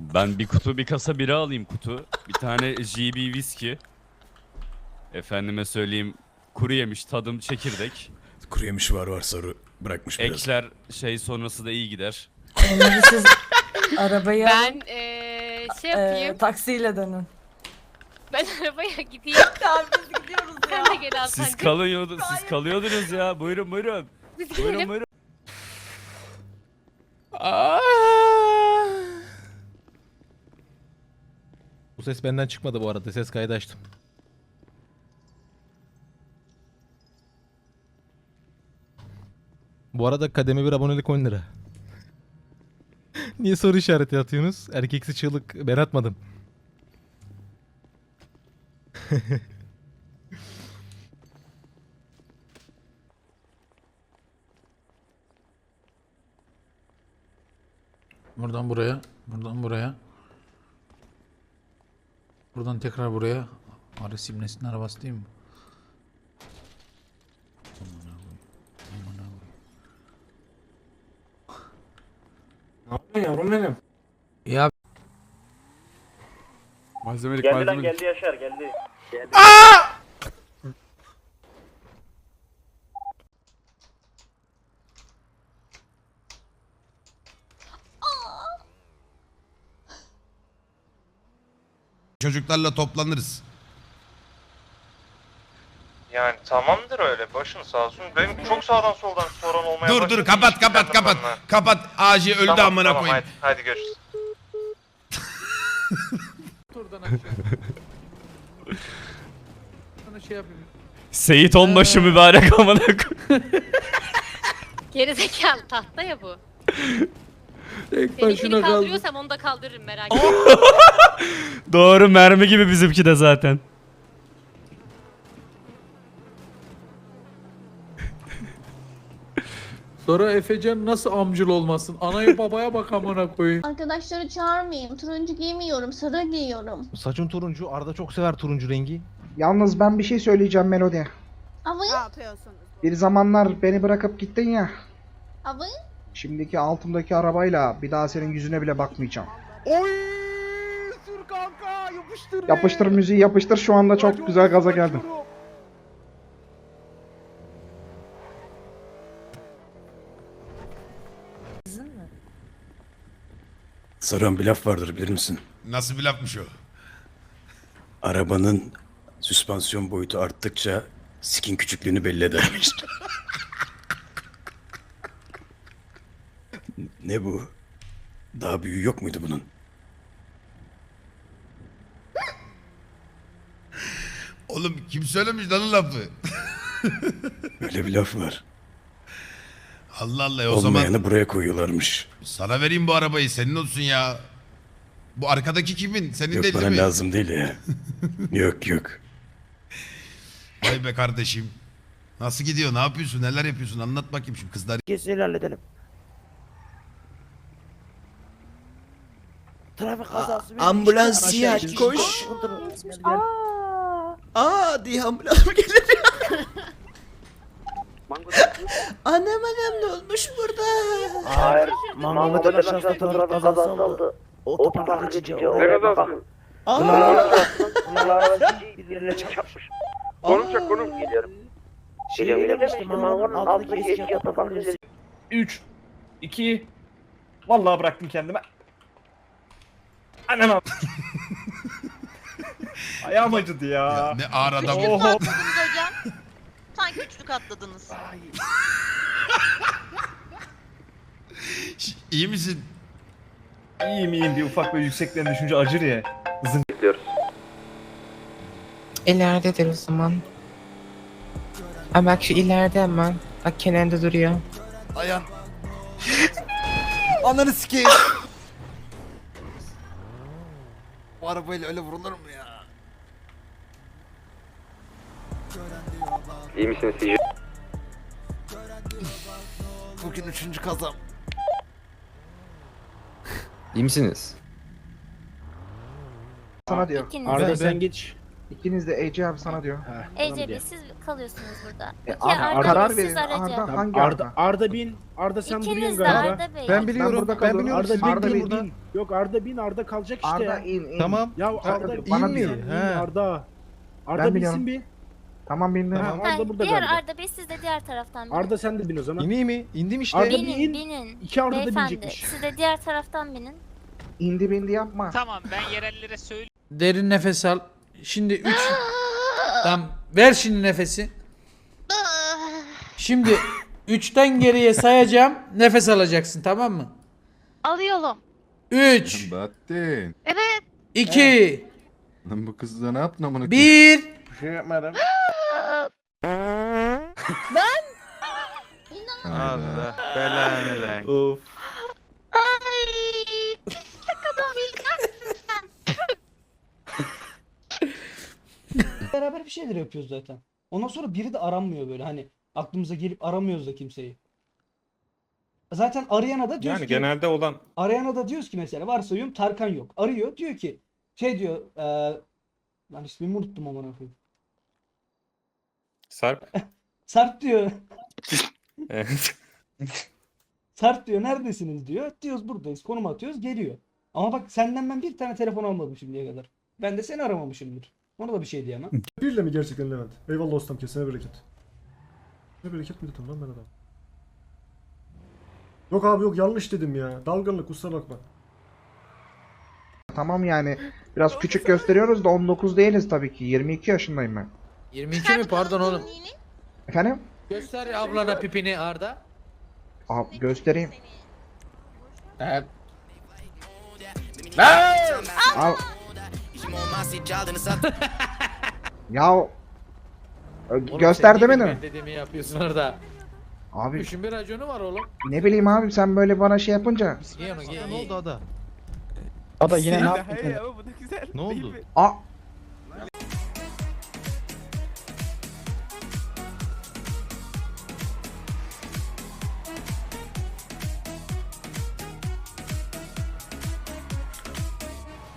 Ben bir kutu bir kasa bira alayım kutu. Bir tane GB viski. Efendime söyleyeyim kuru yemiş tadım çekirdek. Kuru yemiş var var sarı bırakmış biraz. Ekler şey sonrası da iyi gider. Onları siz arabaya Ben eee şey e, yapayım. taksiyle dönün. ben arabaya gideyim. Ya biz gidiyoruz Sen de gel Siz kalıyordunuz, siz kalıyordunuz ya. Buyurun buyurun. Biz Buyurun gidelim. buyurun. Bu ses benden çıkmadı bu arada. Ses kaydı açtım. Bu arada kademe bir abonelik 10 lira. Niye soru işareti atıyorsunuz? Erkeksi çığlık ben atmadım. Buradan buraya, buradan buraya. Buradan tekrar buraya. Ares İbnesi'nin arabası değil mi? Amına koyayım. Yavrum benim. Ya Malzemelik Geldi lan geldi Yaşar geldi. Çocuklarla toplanırız. Yani tamamdır öyle başın sağ olsun. Benim çok sağdan soldan soran olmaya Dur başladı. dur kapat Hiç kapat dikkatim kapat. bana. Kapat. Ağacı öldü Tamam, amına tamam, koyayım. Hadi, hadi görüşürüz. buradan aşağı. Sana şey yapayım. Seyit onbaşı mübarek amına koy- Gerizekalı tahta ya bu. Tek Seninkini kaldırıyorsam onu da kaldırırım merak etme. Doğru mermi gibi bizimki de zaten. Sonra Efecan nasıl amcıl olmasın? Anaya babaya bak amına koyayım. Arkadaşları çağırmayayım. Turuncu giymiyorum, sarı giyiyorum. Saçın turuncu. Arda çok sever turuncu rengi. Yalnız ben bir şey söyleyeceğim Melody. Avı, Bir zamanlar beni bırakıp gittin ya. avı. Şimdiki altımdaki arabayla bir daha senin yüzüne bile bakmayacağım. Oy! Sür kanka yapıştır. Yapıştır müziği yapıştır şu anda çok güzel gaza geldim. Saran bir laf vardır bilir misin? Nasıl bir lafmış o? Arabanın süspansiyon boyutu arttıkça sikin küçüklüğünü belli edermiş. ne bu? Daha büyüğü yok muydu bunun? Oğlum kim söylemiş lan o lafı? Öyle bir laf var. Allah Allah o zaman Olmayanı buraya koyuyorlarmış. sana vereyim bu arabayı senin olsun ya. Bu arkadaki kimin? Senin Yok değil, bana değil mi? lazım değil ya. yok yok. Vay be kardeşim. Nasıl gidiyor? Ne yapıyorsun? Neler yapıyorsun? Anlat bakayım şimdi kızlar. Kesin halledelim. Trafik kazası. ambulans ya, koş. Aa diye ambulans mı gelir ya? Annem annem ne olmuş burada? Hayır. Mahmut Alaşan trafik kazası oldu. Otopark geçiyor. Ne kazası? Aa, Bunlar birbirine çarpmış. Konuşacak konum. Geliyorum. Geliyorum geliyorum işte Mahmut'un altındaki eski otopark 3 2 Vallahi bıraktım kendime. Anam. Ayağım acıdı Ya, ya. ne ağır adam. Oho. atladınız hocam. Sanki üçlük atladınız. Şş, İyi misin? İyiyim iyiyim bir ufak böyle yüksekten düşünce acır ya. Zın bekliyoruz. İleridedir o zaman. Ha bak şu ileride hemen. Bak kenarda duruyor. Ayağım. Ananı sikeyim. Bu arabayla öyle vurulur mu ya? İyi misiniz Sici? Bugün üçüncü kazam. İyi misiniz? Sana diyor. Arda sen geç. İkiniz de Ece abi sana diyor. Ece Bey siz kalıyorsunuz burada. E, Peki Arda, Arda karar Bey siz verin. Arda hangi Arda? Arda bin. Arda sen İkiniz de galiba. Arda Bey. Ben biliyorum. burada Ben, kalıyorum. biliyorum. Arda bin, Arda burada. bin. Yok Arda bin Arda kalacak işte Arda in in. Tamam. Ya Arda, Arda bana bin? He. Arda. Arda Ben binsin biliyorum. bir. Tamam bindim. Tamam. Ha, Arda burada diğer galiba. Arda Bey siz de diğer taraftan binin. Arda sen de bin o zaman. İneyim mi? İndim işte. Arda- binin bin. binin. İki Arda da binecekmiş. siz de diğer taraftan binin. İndi bindi yapma. Tamam ben yerellere söyleyeyim. Derin nefes al. Şimdi 3 Tamam ver şimdi nefesi. Şimdi 3'ten geriye sayacağım. Nefes alacaksın tamam mı? Alıyorum. 3, Bahattin. Evet. 2 Lan bu kız da ne yaptın amına 1 şey yapmadım. İnanamıyorum. belanı lan. Of. Beraber bir şeyler yapıyoruz zaten. Ondan sonra biri de aranmıyor böyle hani aklımıza gelip aramıyoruz da kimseyi. Zaten arayana da diyoruz ki genelde olan arayana da diyoruz ki mesela varsayıyorum Tarkan yok. Arıyor diyor ki şey diyor eee lan ismimi unuttum amına koyayım. Sarp. Sarp diyor. Sarp diyor neredesiniz diyor. Diyoruz buradayız. Konum atıyoruz geliyor. Ama bak senden ben bir tane telefon almadım şimdiye kadar. Ben de seni aramamışımdır. Ona da bir şey diyemem. Birle mi gerçekten Levent? Eyvallah ustam kesene bereket. Ne bereket mi dedim lan ben adam? Yok abi yok yanlış dedim ya. Dalgınlık kusura bakma. Tamam yani biraz küçük gösteriyoruz da 19 değiliz tabii ki. 22 yaşındayım ben. 22 mi pardon oğlum. Efendim? Göster ablana pipini Arda. Abi göstereyim. Al. ya Ö, göster demedim. Dediğimi yapıyorsun orada. Abi Üçün bir raconu var oğlum. ne bileyim abi sen böyle bana şey yapınca. Giy onu giy. Ne oldu ada? Ada yine ne yaptın? Ne oldu? Aa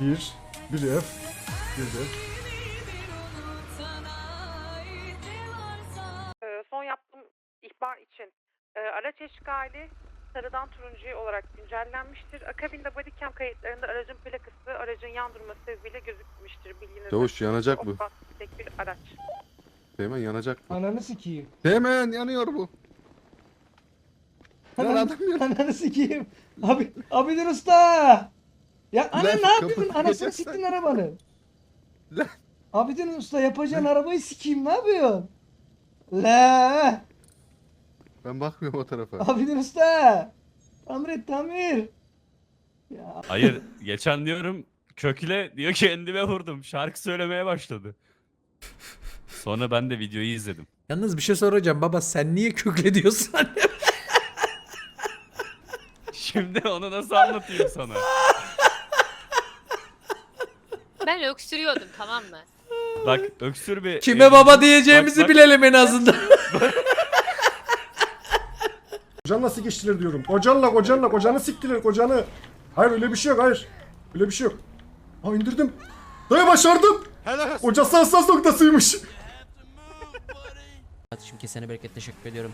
Bir. Bir F. Bir de. son yaptığım ihbar için e, araç eşkali sarıdan turuncuya olarak güncellenmiştir. Akabinde bodycam kayıtlarında aracın plakası aracın yan durması sebebiyle gözükmüştür. Bilginiz Çavuş, yanacak bu. Tek bir araç. Hemen yanacak. Ananı sikeyim. Hemen yanıyor bu. Lan Ananı, adam yanıyor. ananı sikeyim. Abi, Abidin Usta. Ya ana Lan ne yapıyorsun? kapıyı Anasını siktin arabanı. Lan. Abidin Usta yapacağın arabayı sikeyim ne yapıyorsun? La. Ben bakmıyorum o tarafa. Abidin Usta. Tamir tamir. Ya Hayır geçen diyorum kökle diyor kendime vurdum. Şarkı söylemeye başladı. Sonra ben de videoyu izledim. Yalnız bir şey soracağım baba sen niye kökle diyorsun? Şimdi onu nasıl anlatayım sana? Ben öksürüyordum tamam mı? Bak öksür bir... Kime baba diyeceğimizi bak, bak. bilelim en azından. Kocanla sikiştiler diyorum. Kocanla kocanla kocanı siktiler kocanı. Hayır öyle bir şey yok hayır. Öyle bir şey yok. Ha indirdim. Dayı başardım. Kocası hassas noktasıymış. Kardeşim kesene bereket teşekkür ediyorum.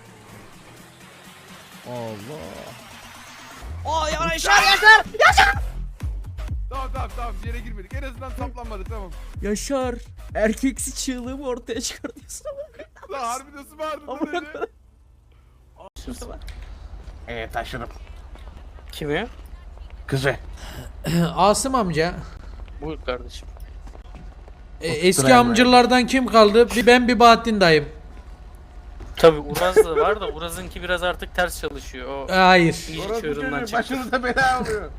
Tamam tamam tamam bir yere girmedik. En azından saplanmadık tamam. Yaşar. Erkeksi çığlığımı ortaya çıkartıyorsun Lan harbi nasıl bağırdın lan öyle? Evet taşırım. Kimi? Kızı. Asım amca. Buyur kardeşim. e, eski amcılardan kim kaldı? Bir ben bir Bahattin dayım. Tabi Uraz da var da Uraz'ınki biraz artık ters çalışıyor. O Hayır. iyice çığırından çıktı. Başınıza bela oluyor.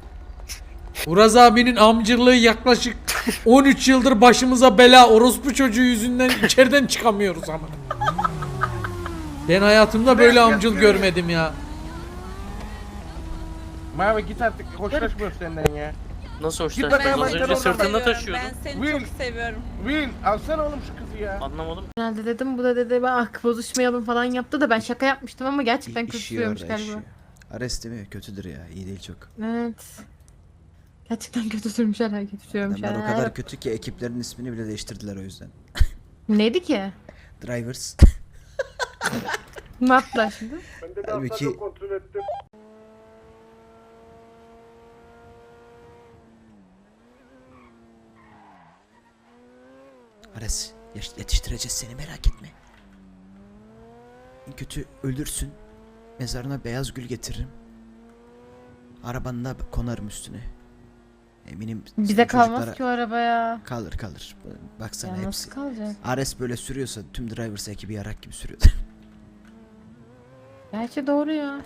Uraz abinin amcırlığı yaklaşık 13 yıldır başımıza bela. Orospu çocuğu yüzünden içeriden çıkamıyoruz ama. Ben hayatımda böyle amcıl görmedim ya. Mavi git artık hoşlaşmıyor senden ya. Nasıl hoşlanıyorsun? bakayım Az önce sırtında taşıyordun. seni çok seviyorum. Will alsana oğlum şu kızı ya. Anlamadım. Herhalde dedim bu da dedi bak bozuşmayalım falan yaptı da ben şaka yapmıştım ama gerçekten kötüymüş galiba. Ares değil mi? Kötüdür ya. iyi değil çok. Evet. Gerçekten kötü sürmüşler hareket sürmüşler. kötü ki ekiplerin ismini bile değiştirdiler o yüzden. Neydi ki? Drivers. Ne yaptılar şimdi? Ben de Halbuki- kontrol ettim. Ares yetiştireceğiz seni merak etme. En kötü ölürsün. Mezarına beyaz gül getiririm. Arabanla konarım üstüne. Eminim Bize kalmaz ki o arabaya. Kalır kalır. Baksana Ya hepsi. nasıl kalacak? Ares böyle sürüyorsa tüm Drivers ekibi yarak gibi sürüyor. Gerçi doğru ya.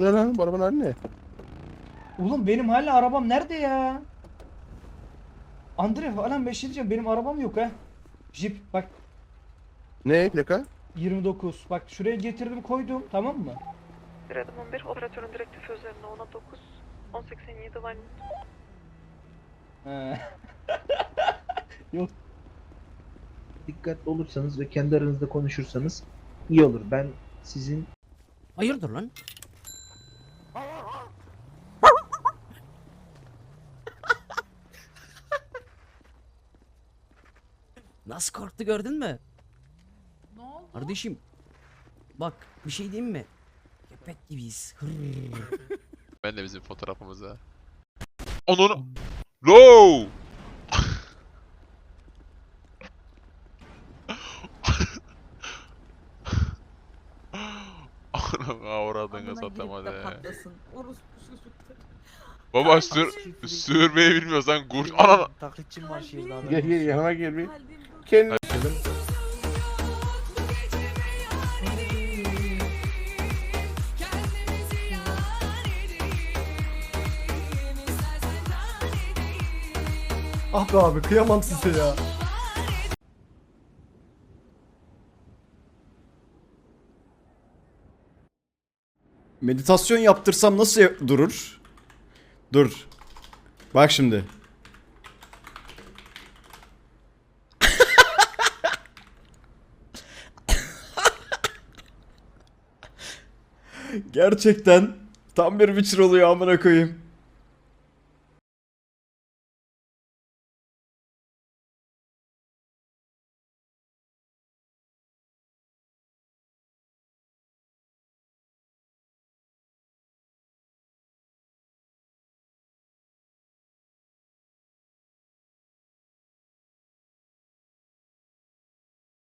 Ne lan bu arabanın hali ne? Oğlum benim hala arabam nerede ya? Andre falan bir şey diyeceğim benim arabam yok ha. Jeep bak Ne plaka? 29 bak şuraya getirdim koydum tamam mı? Bir adım 11, operatörün direktifi üzerine 10'a 9, 1087 line. He. Dikkatli olursanız ve kendi aranızda konuşursanız iyi olur. Ben sizin Hayırdır lan? Nasıl korktu gördün mü? Ne oldu? Kardeşim bak bir şey diyeyim mi? Köpek gibiyiz. Ben de bizim fotoğrafımıza. Onun No! Anam avradını satamadı. Baba sür sürmeyi bilmiyorsan kur. Anana. Taklitçim var şehirde Gel gel yanıma gel bir. Kendi Ah be abi kıyamam size ya. Meditasyon yaptırsam nasıl durur? Dur. Bak şimdi. Gerçekten tam bir biçir oluyor amına koyayım.